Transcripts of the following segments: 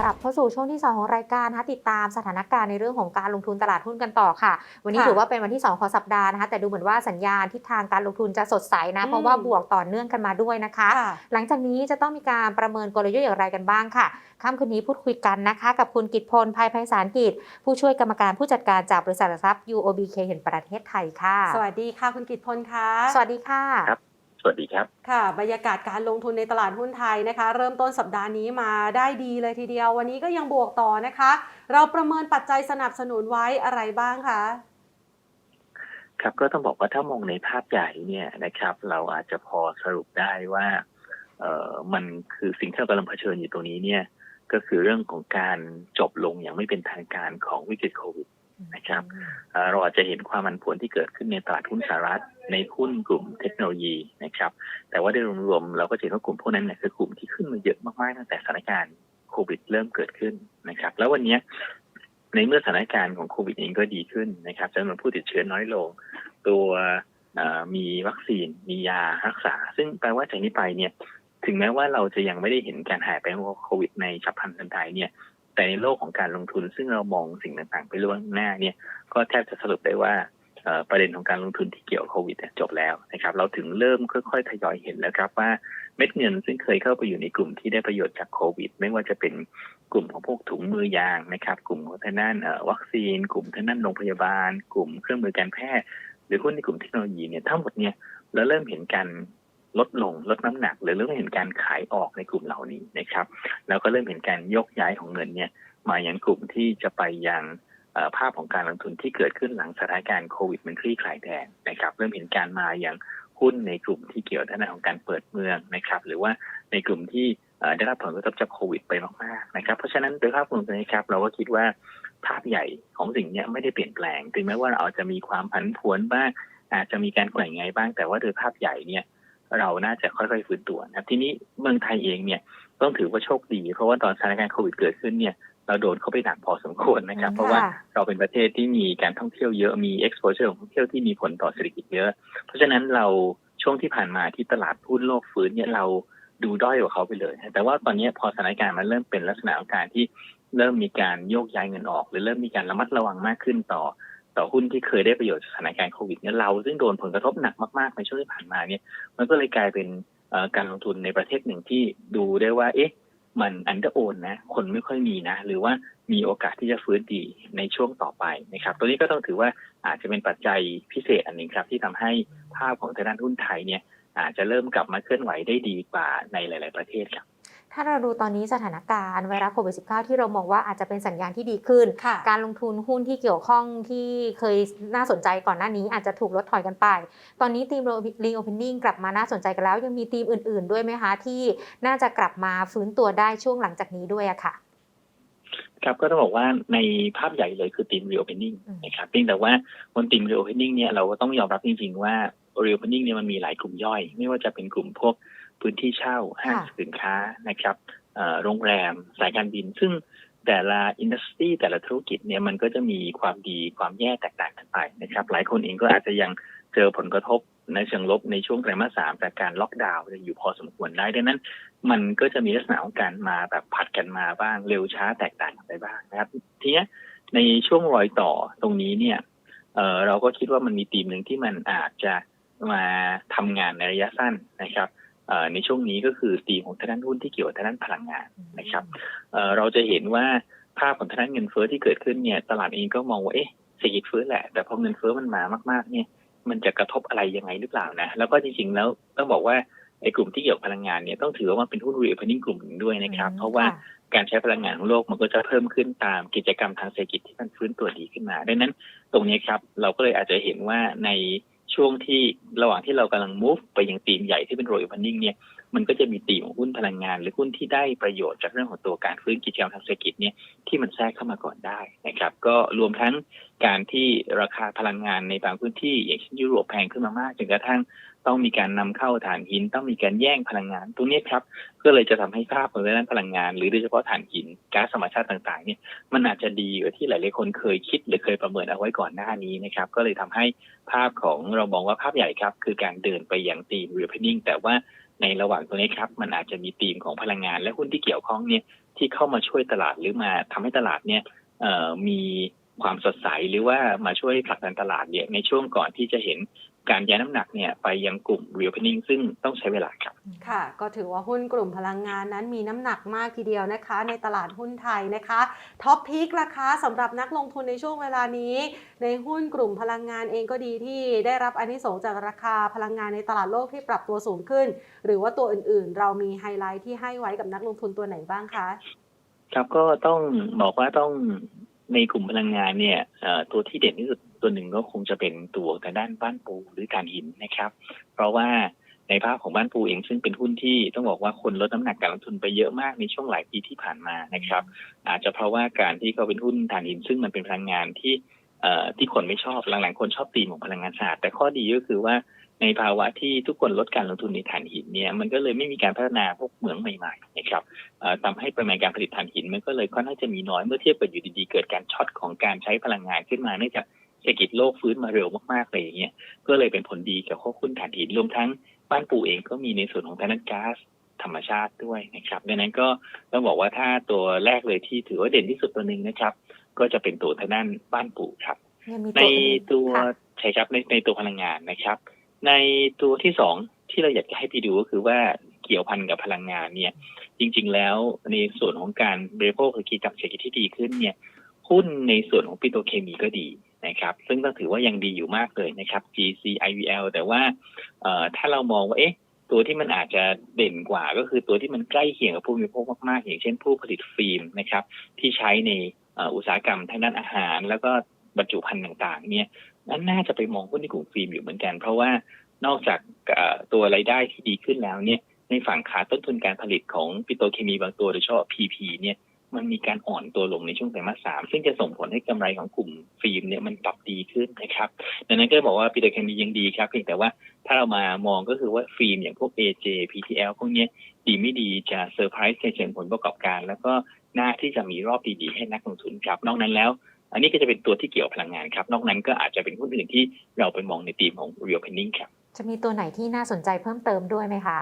กลับเข้าสู่ช่วงที่ 2 ของรายการนะคะติดตามสถานการณ์ในเรื่องของการลงทุนตลาดหุ้นกันต่อค่ะ วันนี้ค่ะถือว่าเป็นวันที่ 2 ของสัปดาห์นะคะแต่ดูเหมือนว่าสัญญาณทิศทางการลงทุนจะสดใสนะอืมเพราะว่าบวกต่อเนื่องกันมาด้วยนะคะค่ะหลังจากนี้จะต้องมีการประเมินกลยุทธ์อย่างไรกันบ้างค่ะค่ำคืนนี้พูดคุยกันนะคะ กับคุณกิตพลภัยไพศาลกิจ ผู้ช่วยกรรมการผู้จัดการจากบริษัทหลักทรัพย์ UOBK เห็นประเทศไทยค่ะ สวัสดีค่ะคุณกิตพลค่ะสวัสดีค่ะครับ สวัสดีครับ ค่ะ บรรยากาศการลงทุนในตลาดหุ้นไทยนะคะ เริ่มต้นสัปดาห์นี้มาได้ดีเลยทีเดียว วันนี้ก็ยังบวกต่อนะคะ เราประเมินปัจจัยสนับสนุนไว้อะไรบ้างคะครับก็ต้องบอกว่าถ้ามองในภาพใหญ่เนี่ยนะครับ เราอาจจะพอสรุปได้ว่าเอ่อมันคือสิ่งที่เรากำลังเผชิญอยู่ตรงนี้เนี่ยก็คือเรื่องของการจบลงอย่างไม่เป็นทางการของวิกฤตโควิด นะครับเอ่อเราอาจจะเห็นความผันผวนที่เกิดขึ้นในตลาดหุ้นสหรัฐในหุ้นกลุ่มเทคโนโลยีนะครับ แต่ว่าโดยรวมๆเราก็จะเห็นว่ากลุ่มพวกนั้นเนี่ยคือกลุ่มที่ขึ้นมาเยอะมากๆตั้งแต่สถานการณ์โควิดเริ่มเกิดขึ้นนะครับ แล้ววันเนี้ยในเมื่อสถานการณ์ของโควิดเองก็ดีขึ้นนะครับจำนวนผู้ติดเชื้อน้อยลง ตัวเอ่อมีวัคซีนมียารักษา ซึ่งแปลว่าจากนี้ไปเนี่ย ถึงแม้ว่าเราจะยังไม่ได้เห็นการหายไปของโควิดในฉับพลันทันใดเนี่ย แต่ในโลกของการลงทุน ซึ่งเรามองสิ่งต่างๆ ไปล่วงหน้าเนี่ยก็แทบจะสรุปได้ว่าประเด็นของการลงทุนที่เกี่ยวโควิดจบแล้วนะครับ เราถึงเริ่มค่อยๆทยอยเห็นแล้วครับว่าเม็ดเงินซึ่งเคยเข้าไปอยู่ในกลุ่มที่ได้ประโยชน์จากโควิด ไม่ว่าจะเป็นกลุ่มของพวกถุงมือยางนะครับ กลุ่มของทางด้านเอ่อวัคซีน กลุ่มทางด้านโรงพยาบาล กลุ่มเครื่องมือการแพทย์ หรือหุ้นในกลุ่มเทคโนโลยีเนี่ยทั้งหมดเนี่ยเราเริ่มเห็นการ ลดลงลดน้ำหนักหรือเริ่มเห็นการขายออกในกลุ่มเหล่านี้นะครับ แล้วก็เริ่มเห็นการยกย้ายของเงินเนี่ยมายังกลุ่มที่จะไปยังภาพของการลงทุนที่เกิดขึ้นหลังสถานการณ์โควิดมันคลี่คลายแดงนะครับเริ่มเห็นการมาอย่างหุ้นในกลุ่มที่เกี่ยวด้านของการเปิดเมืองนะครับ หรือว่าในกลุ่มที่ได้รับผลกระทบจากโควิดไปมากๆนะครับ เพราะฉะนั้นโดยภาพรวมนี้ครับ เราก็คิดว่าภาพใหญ่ของสิ่งนี้ไม่ได้เปลี่ยนแปลง ถึงแม้ว่าเราอาจจะมีความผันผวนบ้างอาจจะมีการแกว่งไงบ้างแต่ว่าโดยภาพใหญ่เนี่ย เราน่าจะค่อยๆฟื้นตัวนะครับทีนี้เมืองไทยเองเนี่ยต้องถือว่าโชคดี เพราะว่าตอนสถานการณ์โควิดเกิดขึ้นเนี่ยเราโดนเข้าไปหนักพอสมควรนะครับอืมเพราะว่าค่ะเราเป็นประเทศที่มีการท่องเที่ยวเยอะมี exposure ของท่องเที่ยวที่มีผลต่อเศรษฐกิจเยอะ เพราะฉะนั้นเราช่วงที่ผ่านมาที่ตลาดหุ้นโลกฟื้นเนี่ยเราดูด้อยกว่าเขาไปเลย แต่ว่าตอนนี้พอสถานการณ์มันเริ่มเป็นลักษณะของการที่เริ่มมีการโยกย้ายเงินออก หรือเริ่มมีการระมัดระวังมากขึ้นต่อ ต่อหุ้นที่เคยได้ประโยชน์จากสถานการณ์โควิดเนี่ยเราซึ่งโดนผลกระทบหนักมากๆในช่วงที่ผ่านมาเนี่ยมันก็เลยกลายเป็นการลงทุนในประเทศหนึ่งที่ดูได้ว่า เอ๊ะ มันอันเดอร์โอนนะ คนไม่ค่อยมีนะ หรือว่ามีโอกาสที่จะฟื้นดีในช่วงต่อไปนะครับ ตัวนี้ก็ต้องถือว่าอาจจะเป็นปัจจัยพิเศษอันหนึ่งครับ ที่ทำให้ภาพของทางด้านหุ้นไทยเนี่ยอาจจะเริ่มกลับมาเคลื่อนไหวได้ดีกว่าในหลาย ๆ ประเทศครับ ถ้าเราดูตอนนี้สถานการณ์ไวรัสโควิด -19 ที่เรามองว่าอาจจะเป็นสัญญาณที่ดีขึ้นค่ะการลงทุนหุ้นที่เกี่ยวข้องที่เคยน่าสนใจก่อนหน้านี้อาจจะถูกลดถอยกันไป ตอนนี้ทีมรีโอเพนนิ่งกลับมาน่าสนใจกันแล้ว ยังมีทีมอื่น ๆ ด้วยไหมคะ ที่น่าจะกลับมาฟื้นตัวได้ช่วงหลังจากนี้ด้วยอะค่ะครับก็ต้องบอกว่าในภาพใหญ่เลยคือทีม reopening อืมนะครับเพียงแต่ว่าบนทีม reopening เนี่ยเราก็ต้องยอมรับจริงๆว่า reopening เนี่ยมันมีหลายกลุ่มย่อย ไม่ว่าจะเป็นกลุ่มพวก พื้นที่เช่าห้างค่ะสินค้านะครับเอ่อโรงแรมสายการบิน ซึ่งแต่ละอินดัสทรีแต่ละธุรกิจเนี่ยมันก็จะมีความดีความแย่แตกต่างกันไปนะครับ หลายคนเองก็อาจจะยังเจอผลกระทบในเชิงลบในช่วงไตรมาสสามจากการล็อกดาวน์อยู่พอสมควรได้ดังนั้น มันก็จะมีลักษณะของการมาแบบผัดกันมาบ้างเร็วช้าแตกต่างกันไปบ้างนะครับทีเนี้ยในช่วงรอยต่อตรงนี้เนี่ยเอ่อเราก็คิดว่ามันมีทีมหนึ่งที่มันอาจจะมาทำงานในระยะสั้นนะครับเอ่อ ในช่วงนี้ก็คือทีมของทางด้านหุ้นที่เกี่ยวกับทางด้านพลังงานนะครับเอ่อเราจะเห็นว่าภาพของทางด้านเงินเฟ้อที่เกิดขึ้นเนี่ยตลาดเองก็มองว่าเอ๊ะเศรษฐกิจเฟ้อแหละ แต่พอเงินเฟ้อมันมามากๆเนี่ยมันจะกระทบอะไรยังไงหรือเปล่านะ แล้วก็จริงๆแล้วต้องบอกว่าไอ้กลุ่มที่เกี่ยวกับพลังงานเนี่ยต้องถือว่ามันเป็นหุ้น reopening กลุ่มหนึ่งด้วยนะครับ เพราะว่าค่การใช้พลังงานของโลกมันก็จะเพิ่มขึ้นตามกิจกรรมทางเศรษฐกิจที่มันฟื้นตัวดีขึ้นมาดังนั้นตรงนี้ครับเราก็เลยอาจจะเห็นว่าใน ช่วงที่ระหว่างที่เรากำลัง move ไปยังตีมใหญ่ที่เป็นโรยพันนิ่งเนี่ยมันก็จะมีตีมของหุ้นพลังงาน หรือหุ้นที่ได้ประโยชน์จากเรื่องของตัวการฟื้นกิจกรรมทางเศรษฐกิจเนี่ยที่มันแทรกเข้ามาก่อนได้นะครับ ก็รวมทั้งการที่ราคาพลังงานในบางพื้นที่ อย่างเช่นยุโรปแพงขึ้นมามากจนกระทั่ง ต้องมีการนำเข้าถ่านหิน ต้องมีการแย่งพลังงานตรงนี้ครับก็เลยจะทำให้ภาพของด้านพลังงาน หรือโดยเฉพาะถ่านหินก๊าซธรรมชาติต่างๆเนี่ยมันอาจจะดีกว่าที่หลายๆคนเคยคิดหรือเคยประเมินเอาไว้ก่อนหน้านี้นะครับ ก็เลยทำให้ภาพของเรามองว่าภาพใหญ่ครับ คือการเดินไปอย่างตีม reopening แต่ว่าในระหว่างตัวนี้ครับมันอาจจะมีธีมของพลังงาน และหุ้นที่เกี่ยวข้องเนี่ยที่เข้ามาช่วยตลาดหรือมาทำให้ตลาดเนี่ยเอ่อมีความสดใสหรือว่ามาช่วยผลักดันตลาดเนี่ยในช่วงก่อนที่จะเห็น การย้ายน้ำหนักเนี่ยไปยังกลุ่ม reopening ซึ่งต้องใช้เวลาครับ ค่ะ ก็ถือว่าหุ้นกลุ่มพลังงานนั้นมีน้ำหนักมากทีเดียวนะคะ ในตลาดหุ้นไทยนะคะท็อปพีคราคาสำหรับนักลงทุนในช่วงเวลานี้ ในหุ้นกลุ่มพลังงานเองก็ดีที่ได้รับอานิสงส์จากราคาพลังงานในตลาดโลกที่ปรับตัวสูงขึ้น หรือว่าตัวอื่นๆ เรามีไฮไลท์ที่ให้ไว้กับนักลงทุนตัวไหนบ้างคะครับก็ต้องบอกว่าต้องในกลุ่มพลังงานเนี่ยเอ่อตัวที่เด่นที่สุด ตัวหนึ่งก็คงจะเป็นตัวทางด้านบ้านปูหรือถ่านหินนะครับ เพราะว่าในภาพของบ้านปูเองซึ่งเป็นหุ้นที่ต้องบอกว่าคนลดน้ำหนักการลงทุนไปเยอะมากในช่วงหลายปีที่ผ่านมานะครับ อาจจะเพราะว่าการที่เขาเป็นหุ้นถ่านหิน ซึ่งมันเป็นพลังงานที่ที่คนไม่ชอบหลังๆคนชอบตีมของพลังงานสะอาดแต่ข้อดีก็คือว่าในภาวะที่ทุกคนลดการลงทุนในถ่านหินเนี่ยมันก็เลยไม่มีการพัฒนาพวกเหมืองใหม่ๆนะครับทำให้ปริมาณการผลิตถ่านหินมันก็เลยค่อนข้างจะมีน้อยเมื่อเทียบกับอยู่ดีๆเกิดการช็อตของการใช้พลังงานขึ้นมาเนื่องจาก เศรษฐกิจโลกฟื้นมาเร็วมากๆเลยอย่างเงี้ยก็เลยเป็นผลดีกับข้อคุณถ่านหินรวมทั้งบ้านปู่เองก็มีในส่วนของทางด้านก๊าซธรรมชาติด้วยนะครับดังนั้นก็ต้องบอกว่าถ้าตัวแรกเลยที่ถือว่าเด่นที่สุดตัวหนึ่งนะครับ ก็จะเป็นตัวทางด้านบ้านปู่ครับยังมีในตัวอื่นตัวค่ะใช่ครับในในตัวพลังงานนะครับ ในตัวที่สองที่เราอยากจะให้ไปดูก็คือว่าเกี่ยวพันกับพลังงานเนี่ย จริง ๆ แล้วในส่วนของการบริโภคคือกิจกรรมเศรษฐกิจที่ดีขึ้นเนี่ยหุ้นในส่วนของปิโตรเคมีก็ดี นะครับ ซึ่งต้องถือว่ายังดีอยู่มากเลยนะครับ GC IVL แต่ว่าถ้าเรามองว่าเอ๊ะตัวที่มันอาจจะเด่นกว่าก็คือตัวที่มันใกล้เคียงกับผู้บริโภคมากๆ อย่างเช่นผู้ผลิตฟิล์มนะครับ ที่ใช้ในอุตสาหกรรมทางด้านอาหาร แล้วก็บรรจุภัณฑ์ต่างๆ เนี่ยนั่นน่าจะไปมองหุ้นในกลุ่มฟิล์มอยู่เหมือนกัน เพราะว่านอกจากตัวรายได้ที่ดีขึ้นแล้วเนี่ยในฝั่งขาต้นทุนการผลิตของปิโตรเคมีบางตัวโดยเฉพาะ PP เนี่ย มันมีการอ่อนตัวลงในช่วงไตรมาสสามซึ่งจะส่งผลให้กำไรของกลุ่มฟิล์มเนี่ยมันปรับดีขึ้นนะครับดังนั้นก็บอกว่าปิโตอร์เคมียังดีครับเพียงแต่ว่าถ้าเรามามองก็คือว่าฟิล์มอย่างพวก AJ PTL พวกนี้ดีไม่ดีจะเซอร์ไพรส์ในเชิงผลประกอบการ แล้วก็น่าที่จะมีรอบดีๆให้นักลงทุนครับ นอกนั้นแล้ว อันนี้ก็จะเป็นตัวที่เกี่ยวพลังงานครับ นอกนั้นก็อาจจะเป็นหุ้นอื่นที่เราไปมองในธีมของ reopening ครับจะมีตัวไหนที่น่าสนใจเพิ่มเติมด้วยไหมคะ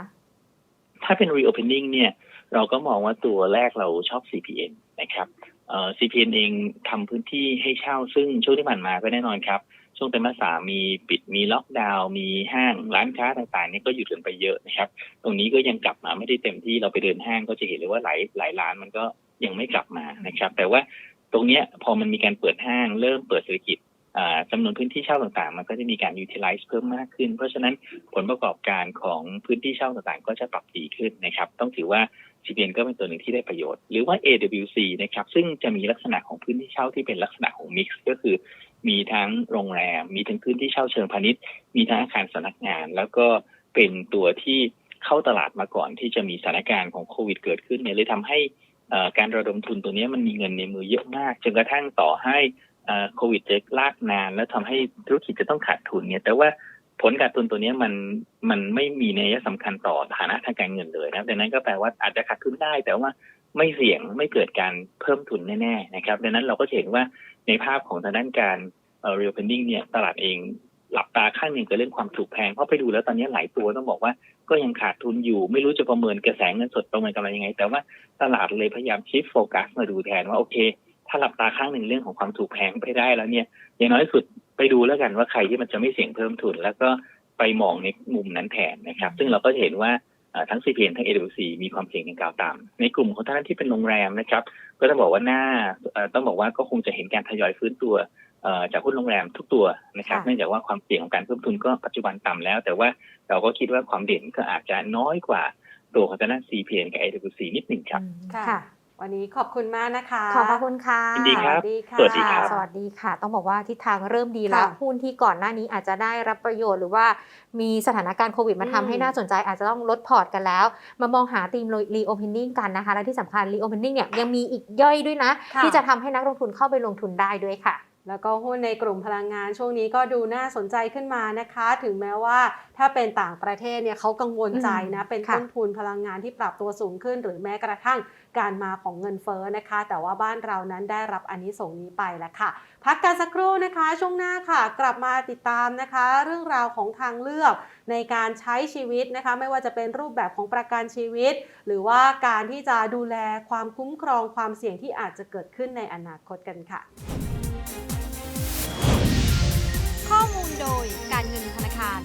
ถ้าเป็น reopening เนี่ยเราก็มองว่าตัวแรกเราชอบ CPN นะครับเอ่อ CPN เองทำพื้นที่ให้เช่าซึ่งช่วงที่ผ่านมาก็แน่นอนครับ ช่วงไตรมาสสามมีปิดมีล็อกดาวน์มีห้างร้านค้าต่างๆเนี่ยก็หยุดกันไปเยอะนะครับ ตรงนี้ก็ยังกลับมาไม่ได้เต็มที่เราไปเดินห้างก็จะเห็นเลยว่าหลายหลายร้านมันก็ยังไม่กลับมานะครับ แต่ว่าตรงเนี้ยพอมันมีการเปิดห้างเริ่มเปิดเศรษฐกิจ จำนวนพื้นที่เช่าต่างๆ มันก็จะมีการ utilize เพิ่มมากขึ้น เพราะฉะนั้นผลประกอบการของพื้นที่เช่าต่างๆ ก็จะปรับดีขึ้นนะครับ ต้องถือว่า CPN ก็เป็นตัวหนึ่งที่ได้ประโยชน์ หรือว่า AWC นะครับ ซึ่งจะมีลักษณะของพื้นที่เช่าที่เป็นลักษณะของ mix ก็คือ มีทั้งโรงแรม มีทั้งพื้นที่เช่าเชิงพาณิชย์ มีทั้งอาคารสำนักงาน แล้วก็เป็นตัวที่เข้าตลาดมาก่อนที่จะมีสถานการณ์ของโควิดเกิดขึ้นเนี่ยเลยทำให้การระดมทุนตัวนี้มันมีเงินในมือเยอะมากจนกระทั่งต่อให้ โควิดจะลากนาน แล้วทำให้ธุรกิจจะต้องขาดทุนเนี่ยแต่ว่าผลขาดทุนตัวนี้มันมันไม่มีนัยสำคัญต่อฐานะทางการเงินเลยนะดังนั้นก็แปลว่าอาจจะขาดทุนได้ แต่ว่าไม่เสี่ยงไม่เกิดการเพิ่มทุนแน่ๆนะครับดังนั้นเราก็เห็นว่าในภาพของทางด้านการเอ่อ reopening เนี่ยตลาดเองหลับตาข้างหนึ่งกับเรื่องความถูกแพงเพราะไปดูแล้วตอนนี้หลายตัวต้องบอกว่าก็ยังขาดทุนอยู่ไม่รู้จะประเมินกระแสเงินสดประเมินกำไรยังไง แต่ว่าตลาดเลยพยายามชิฟโฟกัสมาดูแทนว่าโอเค ถ้าหลับตาข้างหนึ่งเรื่องของความถูกแพงไปได้แล้วเนี่ยอย่างน้อยที่สุดไปดูแล้วกันว่าใครที่มันจะไม่เสี่ยงเพิ่มทุน แล้วก็ไปมองในมุมนั้นแทนนะครับ ซึ่งเราก็จะเห็นว่าเอ่อทั้ง CPN ทั้ง AWC มีความเสี่ยงดังกล่าวตามในกลุ่มของท่านที่เป็นโรงแรมนะครับ ก็ต้องบอกว่าหน้าเอ่อต้องบอกว่าก็คงจะเห็นการทยอยฟื้นตัวเอ่อจากหุ้นโรงแรมทุกตัวนะครับค่ะเนื่องจากว่าความเสี่ยงของการเพิ่มทุนก็ปัจจุบันต่ำแล้ว แต่ว่าเราก็คิดว่าความเด่นก็อาจจะน้อยกว่าตัวของทางด้าน CPN กับ AWC นิดหนึ่งครับอืมค่ะค่ะ วันนี้ขอบคุณมากนะคะ ขอบพระคุณค่ะยินดีครับสวัสดีค่ะ สวัสดีครับสวัสดีค่ะ ต้องบอกว่าทิศทางเริ่มดีแล้วค่ะหุ้นที่ก่อนหน้านี้อาจจะได้รับประโยชน์หรือว่ามีสถานการณ์โควิดมาอืมทำให้น่าสนใจ อาจจะต้องลดพอร์ตกันแล้ว มามองหาธีม reopening กันนะคะ และที่สำคัญ reopening เนี่ยยังมีอีกย่อยด้วยนะค่ะที่จะทำให้นักลงทุนเข้าไปลงทุนได้ด้วยค่ะ แล้วก็หุ้นในกลุ่มพลังงานช่วงนี้ก็ดูน่าสนใจขึ้นมานะคะ ถึงแม้ว่าถ้าเป็นต่างประเทศเนี่ยเขากังวลใจนะ เป็นค่ะต้นทุนพลังงานที่ปรับตัวสูงขึ้น หรือแม้กระทั่งการมาของเงินเฟ้อนะคะ แต่ว่าบ้านเรานั้นได้รับอันนี้ส่งส์นี้ไปแล้วค่ะ พักกันสักครู่นะคะ ช่วงหน้าค่ะ กลับมาติดตามนะคะ เรื่องราวของทางเลือกในการใช้ชีวิตนะคะ ไม่ว่าจะเป็นรูปแบบของประกันชีวิต หรือว่าการที่จะดูแลความคุ้มครองความเสี่ยงที่อาจจะเกิดขึ้นในอนาคตกันค่ะ โดยการเงินธนาคาร